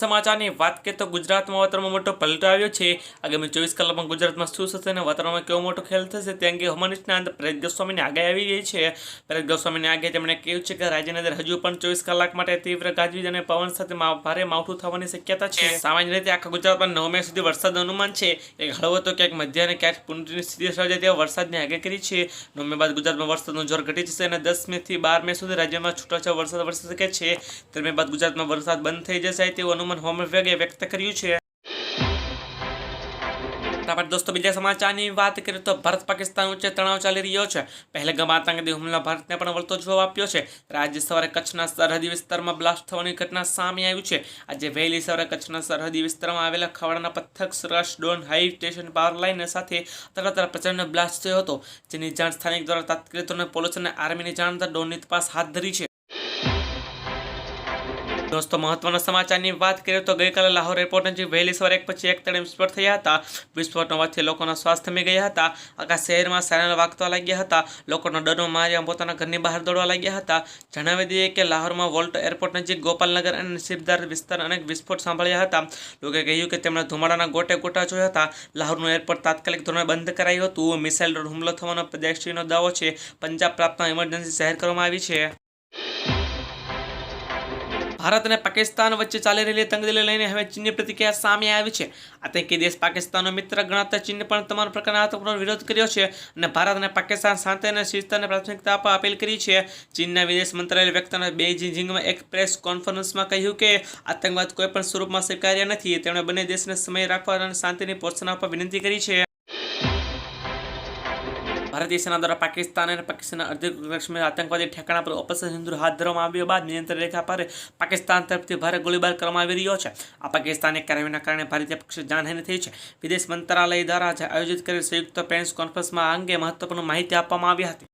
સમાચારની વાત કરીએ તો ગુજરાતમાં વાતાવરણમાં મોટો પલટો આવ્યો છે. આગામી ચોવીસ કલાકમાં ગુજરાતમાં શું થશે અને વાતાવરણમાં કેવો મોટો ખેલ થશે તે અંગે હવામાન નિષ્ણાંત પરેશ ગોસ્વામીની આગાહી આવી રહી છે. પરેશ ગોસ્વામીની આગાહી તેમણે કહ્યું છે કે રાજ્યની અંદર હજુ પણ ચોવીસ કલાક માટે તીવ્ર ગાજવીજ અને પવન સાથે ભારે માવઠું થવાની શક્યતા છે. સામાન્ય રીતે આખા ગુજરાતમાં નવ મે સુધી વરસાદનું અનુમાન છે. એક હળવો તો ક્યાંક મધ્ય અને ક્યાંક પુનની સ્થિતિ સર્જાય તેવા વરસાદની આગાહી કરી છે. નવ મે બાદ ગુજરાતમાં વરસાદનું જોર ઘટી જશે અને દસ મે થી બાર મે સુધી રાજ્યમાં છૂટાછવાયા વરસાદ વરસી શકે છે. ત્યાર મે બાદ ગુજરાતમાં વરસાદ બંધ થઈ જશે તેવું અનુમાન હવામાન વિભાગે વ્યક્ત કર્યું છે. ત્યારબાદ દોસ્તો બીજા સમાચારની વાત કરીએ તો ભારત પાકિસ્તાન વચ્ચે તણાવ ચાલી રહ્યો છે. પહેલગામ આતંકવાદી હુમલા ભારતને પણ વળતો જવાબ આપ્યો છે. આજે સવારે કચ્છના સરહદી વિસ્તારમાં બ્લાસ્ટ થવાની ઘટના સામે આવી છે. આજે વહેલી સવારે કચ્છના સરહદી વિસ્તારમાં આવેલા ખવડાના પથક સરસ ડોન હાઈ સ્ટેશન પાવર લાઇન સાથે તરત પ્રચંડ બ્લાસ્ટ થયો હતો. જેની જાણ સ્થાનિક દ્વારા તાત્કાલિક ધોરણે પોલીસ અને આર્મીની જાણ થતાં ડોનની તપાસ હાથ ધરી છે. દોસ્તો, મહત્વના સમાચારની વાત કરીએ તો ગઈકાલે લાહોર એરપોર્ટની વહેલી સવારે એક પછી એક તળે વિસ્ફોટ થયા હતા. વિસ્ફોટનો અવાજથી લોકોના શ્વાસ થમી ગયા હતા. આખા શહેરમાં સાયરન વાગતા લાગ્યા હતા. લોકોનો ડરનો માર્યા પોતાના ઘરની બહાર દોડવા લાગ્યા હતા. જણાવી દઈએ કે લાહોરમાં વોલ્ટ એરપોર્ટ નજીક ગોપાલનગર અને નસીબદાર વિસ્તાર અનેક વિસ્ફોટ સાંભળ્યા હતા. લોકોએ કહ્યું કે તેમણે ધુમાડાના ગોટે ગોટા જોયા હતા. લાહોરનું એરપોર્ટ તાત્કાલિક ધોરણે બંધ કરાયું હતું. મિસાઇલ હુમલો થવાનો પ્રદેશનો દાવો છે. પંજાબ પ્રાપ્તમાં ઇમરજન્સી જાહેર કરવામાં આવી છે. ભારત અને પાકિસ્તાન વચ્ચે ચાલી રહેલી તંગદીલી લઈને હવે ચીનની પ્રતિક્રિયા સામે આવી છે. આતંકી દેશ પાકિસ્તાનનો મિત્ર ગણાતા ચીને પણ તમામ પ્રકારના આતંકનો વિરોધ કર્યો છે અને ભારત અને પાકિસ્તાન શાંતિ અને શિસ્તને પ્રાથમિકતા આપવા અપીલ કરી છે. ચીનના વિદેશ મંત્રાલય વ્યક્તિને બેઇજિંગમાં એક પ્રેસ કોન્ફરન્સમાં કહ્યું કે આતંકવાદ કોઈ પણ સ્વરૂપમાં સ્વીકાર્ય નથી. તેમણે બંને દેશને સમય રાખવા અને શાંતિની પ્રોત્સાહન આપવા વિનંતી કરી છે. ભારતીય સેના દ્વારા પાકિસ્તાન અને પાકિસ્તાનના કાશ્મીર આતંકવાદી ઠેકાણા પર ઓપરેશન સિંદુર હાથ ધરવામાં આવ્યા બાદ નિયંત્રણ રેખા પર પાકિસ્તાન તરફથી ભારે ગોળીબાર કરવામાં આવી રહ્યો છે. આ પાકિસ્તાની કાર્યવાહીના કારણે ભારતીય પક્ષે જાનહાની થઈ છે. વિદેશ મંત્રાલય દ્વારા આયોજિત કરેલ સંયુક્ત પ્રેસ કોન્ફરન્સમાં આ અંગે મહત્વપૂર્ણ માહિતી આપવામાં આવી હતી.